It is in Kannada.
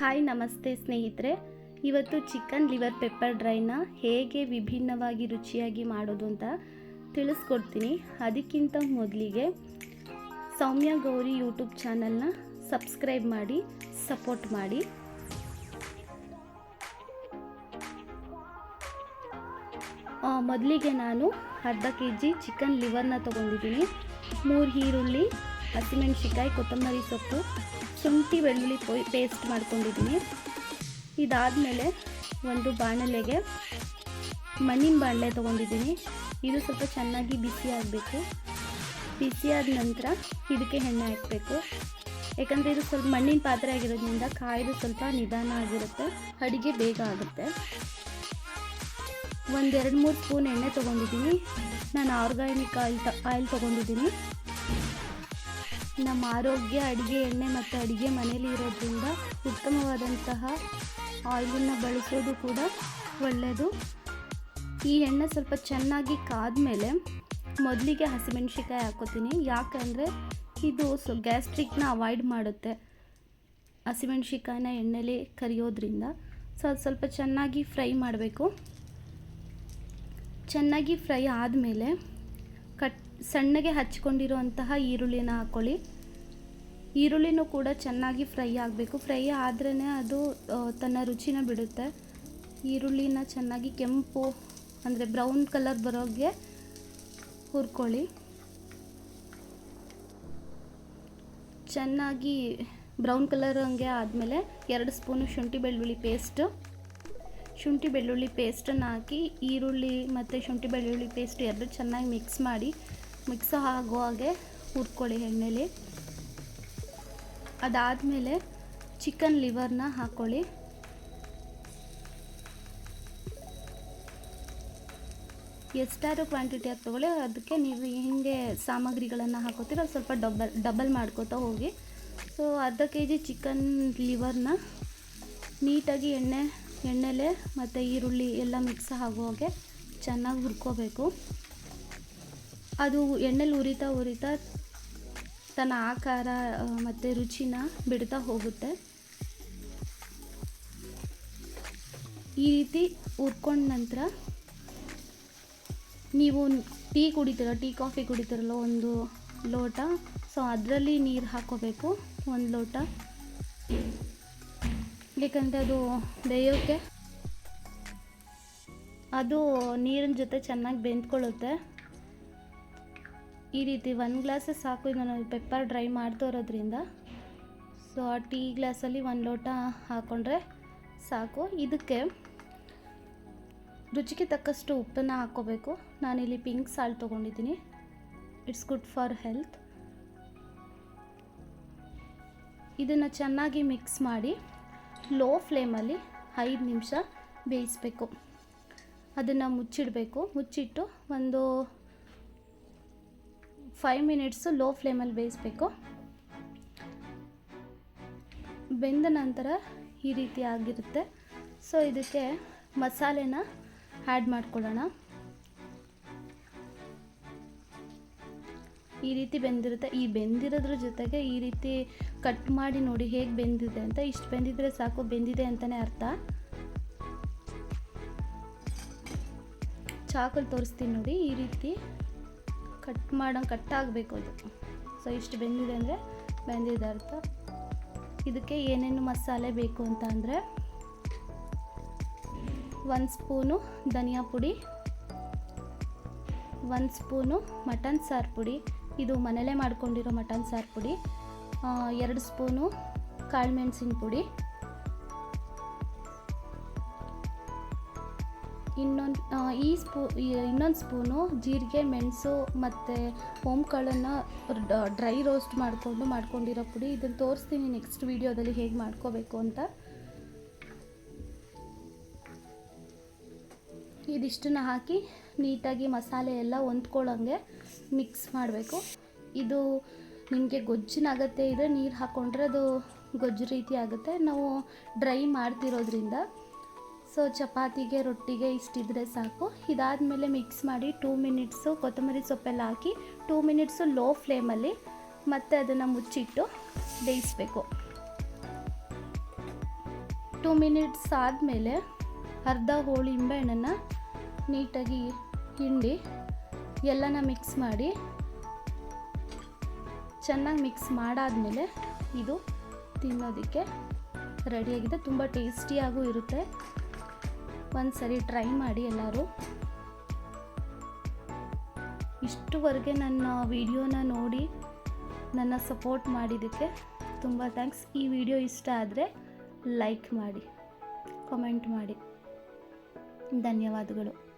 ಹಾಯ್, ನಮಸ್ತೆ ಸ್ನೇಹಿತರೆ. ಇವತ್ತು ಚಿಕನ್ ಲಿವರ್ ಪೆಪ್ಪರ್ ಡ್ರೈನ ಹೇಗೆ ವಿಭಿನ್ನವಾಗಿ ರುಚಿಯಾಗಿ ಮಾಡೋದು ಅಂತ ತಿಳಿಸ್ಕೊಡ್ತೀನಿ. ಅದಕ್ಕಿಂತ ಮೊದಲಿಗೆ ಸೌಮ್ಯ ಗೌರಿ ಯೂಟ್ಯೂಬ್ ಚಾನಲ್ನ ಸಬ್ಸ್ಕ್ರೈಬ್ ಮಾಡಿ, ಸಪೋರ್ಟ್ ಮಾಡಿ. ಮೊದಲಿಗೆ ನಾನು ಅರ್ಧ ಕೆ ಜಿ ಚಿಕನ್ ಲಿವರ್ನ ತೊಗೊಂಡಿದ್ದೀನಿ. ಮೂರು ಈರುಳ್ಳಿ ಹಸಿಮೆಣ್ಸಿಕಾಯಿ ಕೊತ್ತಂಬರಿ ಸೊಪ್ಪು, ಶುಂಠಿ, ಬೆಳ್ಳುಳ್ಳಿ ಪೊಯ್ ಪೇಸ್ಟ್ ಮಾಡ್ಕೊಂಡಿದ್ದೀನಿ. ಇದಾದಮೇಲೆ ಒಂದು ಬಾಣಲೆಗೆ ಮಣ್ಣಿನ ಬಾಣಲೆ ತೊಗೊಂಡಿದ್ದೀನಿ. ಇದು ಸ್ವಲ್ಪ ಚೆನ್ನಾಗಿ ಬಿಸಿ ಆಗಬೇಕು. ಬಿಸಿಯಾದ ನಂತರ ಇದಕ್ಕೆ ಎಣ್ಣೆ ಹಾಕಬೇಕು. ಯಾಕಂದರೆ ಇದು ಸ್ವಲ್ಪ ಮಣ್ಣಿನ ಪಾತ್ರೆ ಆಗಿರೋದ್ರಿಂದ ಕಾಯ್ದು ಸ್ವಲ್ಪ ನಿಧಾನ ಆಗಿರುತ್ತೆ. ಅಡುಗೆ ಬೇಗ ಆಗುತ್ತೆ. ಒಂದೆರಡು ಮೂರು ಸ್ಪೂನ್ ಎಣ್ಣೆ ತೊಗೊಂಡಿದ್ದೀನಿ. ನಾನು ಆರ್ಗಾನಿಕ್ ಆಯಿಲ್ ತ, ಆಯಿಲ್ ತೊಗೊಂಡಿದ್ದೀನಿ. ನಮ್ಮ ಆರೋಗ್ಯ, ಅಡುಗೆ ಎಣ್ಣೆ ಮತ್ತು ಅಡುಗೆ ಮನೇಲಿ ಇರೋದ್ರಿಂದ ಉತ್ತಮವಾದಂತಹ ಆಯಿಲನ್ನು ಬಳಸೋದು ಕೂಡ ಒಳ್ಳೆಯದು. ಈ ಎಣ್ಣೆ ಸ್ವಲ್ಪ ಚೆನ್ನಾಗಿ ಕಾದ್ಮೇಲೆ ಮೊದಲಿಗೆ ಹಸಿಮೆಣ್ಸಿಕಾಯಿ ಹಾಕೋತೀನಿ. ಯಾಕಂದರೆ ಇದು ಸೊ ಗ್ಯಾಸ್ಟ್ರಿಕ್ನ ಅವಾಯ್ಡ್ ಮಾಡುತ್ತೆ ಹಸಿಮೆಣ್ಸಿಕಾಯಿನ ಎಣ್ಣೆಲಿ ಕರಿಯೋದ್ರಿಂದ. ಸೊ ಅದು ಸ್ವಲ್ಪ ಚೆನ್ನಾಗಿ ಫ್ರೈ ಮಾಡಬೇಕು. ಚೆನ್ನಾಗಿ ಫ್ರೈ ಆದಮೇಲೆ ಸಣ್ಣಗೆ ಹಚ್ಕೊಂಡಿರುವಂತಹ ಈರುಳ್ಳಿನ ಹಾಕ್ಕೊಳ್ಳಿ ಈರುಳ್ಳಿನೂ ಕೂಡ ಚೆನ್ನಾಗಿ ಫ್ರೈ ಆಗಬೇಕು. ಫ್ರೈ ಆದ್ರೇ ಅದು ತನ್ನ ರುಚಿನ ಬಿಡುತ್ತೆ. ಈರುಳ್ಳಿನ ಚೆನ್ನಾಗಿ ಕೆಂಪು, ಅಂದರೆ ಬ್ರೌನ್ ಕಲರ್ ಬರೋಗೆ ಹುರ್ಕೊಳ್ಳಿ. ಚೆನ್ನಾಗಿ ಬ್ರೌನ್ ಕಲರ್ ಹಂಗೆ ಆದಮೇಲೆ ಎರಡು ಸ್ಪೂನು ಶುಂಠಿ ಬೆಳ್ಳುಳ್ಳಿ ಪೇಸ್ಟು. ಶುಂಠಿ ಬೆಳ್ಳುಳ್ಳಿ ಪೇಸ್ಟನ್ನು ಹಾಕಿ ಈರುಳ್ಳಿ ಮತ್ತು ಶುಂಠಿ ಬೆಳ್ಳುಳ್ಳಿ ಪೇಸ್ಟ್ ಎರಡು ಚೆನ್ನಾಗಿ ಮಿಕ್ಸ್ ಮಾಡಿ ಮಿಕ್ಸ್ ಆಗೋ ಹಾಗೆ ಹುರ್ಕೊಳ್ಳಿ ಎಣ್ಣೆಲಿ. ಅದಾದಮೇಲೆ ಚಿಕನ್ ಲಿವರ್ನ ಹಾಕ್ಕೊಳ್ಳಿ ಎಷ್ಟಾದ್ರೂ ಕ್ವಾಂಟಿಟಿ ಆಗಿ ತೊಗೊಳ್ಳಿ, ಅದಕ್ಕೆ ನೀವು ಹಿಂಗೆ ಸಾಮಗ್ರಿಗಳನ್ನು ಹಾಕೋತೀರ ಸ್ವಲ್ಪ ಡಬಲ್ ಡಬಲ್ ಮಾಡ್ಕೋತಾ ಹೋಗಿ. ಸೊ ಅರ್ಧ ಕೆ ಜಿ ಚಿಕನ್ ಲಿವರ್ನ ನೀಟಾಗಿ ಎಣ್ಣೆ, ಎಣ್ಣೆಲೆ ಮತ್ತು ಈರುಳ್ಳಿ ಎಲ್ಲ ಮಿಕ್ಸ್ ಆಗೋ ಹಾಗೆ ಚೆನ್ನಾಗಿ ಹುರ್ಕೋಬೇಕು. ಅದು ಎಣ್ಣೆಲಿ ಉರಿತಾ ಉರಿತಾ ತನ್ನ ಆಕಾರ ಮತ್ತು ರುಚಿನ ಬಿಡ್ತಾ ಹೋಗುತ್ತೆ. ಈ ರೀತಿ ಹುರ್ಕೊಂಡ ನಂತರ ನೀವು ಟೀ ಕುಡಿತೀರ, ಟೀ ಕಾಫಿ ಕುಡಿತೀರಲ್ಲ, ಒಂದು ಲೋಟ. ಸೊ, ಅದರಲ್ಲಿ ನೀರು ಹಾಕೋಬೇಕು, ಒಂದು ಲೋಟ. ಏಕೆಂದರೆ ಅದು ಬೇಯೋಕ್ಕೆ ಅದು ನೀರಿನ ಜೊತೆ ಚೆನ್ನಾಗಿ ಬೆಂದ್ಕೊಳ್ಳುತ್ತೆ. ಈ ರೀತಿ ಒಂದು ಗ್ಲಾಸೇ ಸಾಕು. ಈಗ ನಾನು ಪೆಪ್ಪರ್ ಡ್ರೈ ಮಾಡ್ತಾ ಇರೋದ್ರಿಂದ ಸೊ ಆ ಟೀ ಗ್ಲಾಸಲ್ಲಿ ಒಂದು ಲೋಟ ಹಾಕ್ಕೊಂಡ್ರೆ ಸಾಕು. ಇದಕ್ಕೆ ರುಚಿಗೆ ತಕ್ಕಷ್ಟು ಉಪ್ಪನ್ನು ಹಾಕ್ಕೋಬೇಕು ನಾನಿಲ್ಲಿ ಪಿಂಕ್ ಸಾಲ್ಟ್ ತೊಗೊಂಡಿದ್ದೀನಿ. ಇಟ್ಸ್ ಗುಡ್ ಫಾರ್ ಹೆಲ್ತ್ ಇದನ್ನು ಚೆನ್ನಾಗಿ ಮಿಕ್ಸ್ ಮಾಡಿ ಲೋ ಫ್ಲೇಮಲ್ಲಿ ಐದು ನಿಮಿಷ ಬೇಯಿಸಬೇಕು. ಅದನ್ನು ಮುಚ್ಚಿಡಬೇಕು. ಮುಚ್ಚಿಟ್ಟು ಒಂದು ಫೈವ್ ಮಿನಿಟ್ಸು ಲೋ ಫ್ಲೇಮಲ್ಲಿ ಬೇಯಿಸಬೇಕು. ಬೆಂದ ನಂತರ ಈ ರೀತಿ ಆಗಿರುತ್ತೆ. ಸೊ ಇದಕ್ಕೆ ಮಸಾಲೆನ ಆ್ಯಡ್ ಮಾಡ್ಕೊಳ್ಳೋಣ. ಈ ರೀತಿ ಬೆಂದಿರುತ್ತೆ. ಈ ಬೆಂದಿರೋದ್ರ ಜೊತೆಗೆ ಈ ರೀತಿ ಕಟ್ ಮಾಡಿ ನೋಡಿ ಹೇಗೆ ಬೆಂದಿದೆ ಅಂತ. ಇಷ್ಟು ಬೆಂದಿದ್ರೆ ಸಾಕು, ಬೆಂದಿದೆ ಅಂತಲೇ ಅರ್ಥ. ಚಾಕಲ್ಲಿ ತೋರಿಸ್ತೀನಿ ನೋಡಿ ಈ ರೀತಿ. ಕಟ್ ಮಾಡೋ ಕಟ್ ಆಗಬೇಕು ಅದು. ಸೊ ಇಷ್ಟು ಬೆಂದಿದೆ ಅಂದರೆ ಬೆಂದಿದೆ ಅರ್ಥ. ಇದಕ್ಕೆ ಏನೇನು ಮಸಾಲೆ ಬೇಕು ಅಂತ ಅಂದರೆ ಒಂದು ಸ್ಪೂನು ಧನಿಯಾ ಪುಡಿ, ಒಂದು ಸ್ಪೂನು ಮಟನ್ ಸಾರು ಪುಡಿ. ಇದು ಮನೇಲೇ ಮಾಡ್ಕೊಂಡಿರೋ ಮಟನ್ ಸಾರು ಪುಡಿ. ಎರಡು ಸ್ಪೂನು ಕಾಳುಮೆಣಸಿನ ಪುಡಿ. ಇನ್ನೊಂದು ಈ ಸ್ಪೂ ಇನ್ನೊಂದು ಸ್ಪೂನು ಜೀರಿಗೆ, ಮೆಣಸು ಮತ್ತು ಓಂಕಾಳನ್ನು ಡ್ರೈ ರೋಸ್ಟ್ ಮಾಡಿಕೊಂಡು ಮಾಡ್ಕೊಂಡಿರೋ ಪುಡಿ. ಇದನ್ನು ತೋರಿಸ್ತೀನಿ ನೆಕ್ಸ್ಟ್ ವೀಡಿಯೋದಲ್ಲಿ ಹೇಗೆ ಮಾಡ್ಕೋಬೇಕು ಅಂತ. ಇದಿಷ್ಟನ್ನು ಹಾಕಿ ನೀಟಾಗಿ ಮಸಾಲೆ ಎಲ್ಲ ಹೊಂದ್ಕೊಳ್ಳೋಂಗೆ ಮಿಕ್ಸ್ ಮಾಡಬೇಕು. ಇದು ನಿಮಗೆ ಗೊಜ್ಜಿನ ಅಗತ್ಯ ಇದೆ ನೀರು ಹಾಕ್ಕೊಂಡ್ರೆ ಅದು ಗೊಜ್ಜು ರೀತಿ ಆಗುತ್ತೆ. ನಾವು ಡ್ರೈ ಮಾಡ್ತಿರೋದ್ರಿಂದ ಸೊ ಚಪಾತಿಗೆ, ರೊಟ್ಟಿಗೆ ಇಷ್ಟಿದ್ರೆ ಸಾಕು. ಇದಾದಮೇಲೆ ಮಿಕ್ಸ್ ಮಾಡಿ ಟೂ ಮಿನಿಟ್ಸು ಕೊತ್ತಂಬರಿ ಸೊಪ್ಪೆಲ್ಲ ಹಾಕಿ ಟೂ ಮಿನಿಟ್ಸು ಲೋ ಫ್ಲೇಮಲ್ಲಿ ಮತ್ತೆ ಅದನ್ನು ಮುಚ್ಚಿಟ್ಟು ಬೇಯಿಸ್ಬೇಕು. ಟೂ ಮಿನಿಟ್ಸ್ ಆದಮೇಲೆ ಅರ್ಧ ಹೋಳು ನಿಂಬೆಹಣ್ಣನ್ನು ನೀಟಾಗಿ ಹಿಂಡಿ ಎಲ್ಲನ ಮಿಕ್ಸ್ ಮಾಡಿ ಚೆನ್ನಾಗಿ ಮಿಕ್ಸ್ ಮಾಡಾದಮೇಲೆ ಇದು ತಿನ್ನೋದಕ್ಕೆ ರೆಡಿಯಾಗಿದೆ ತುಂಬ ಟೇಸ್ಟಿಯಾಗೂ ಇರುತ್ತೆ. ಒಂದು ಸರಿ ಟ್ರೈ ಮಾಡಿ ಎಲ್ಲರೂ. ಇಷ್ಟುವರೆಗೆ ನನ್ನ ವಿಡಿಯೋನ ನೋಡಿ ನನ್ನ ಸಪೋರ್ಟ್ ಮಾಡಿದ್ದಕ್ಕೆ ತುಂಬ ಥ್ಯಾಂಕ್ಸ್ ಈ ವಿಡಿಯೋ ಇಷ್ಟ ಆದರೆ ಲೈಕ್ ಮಾಡಿ ಕಮೆಂಟ್ ಮಾಡಿ. ಧನ್ಯವಾದಗಳು.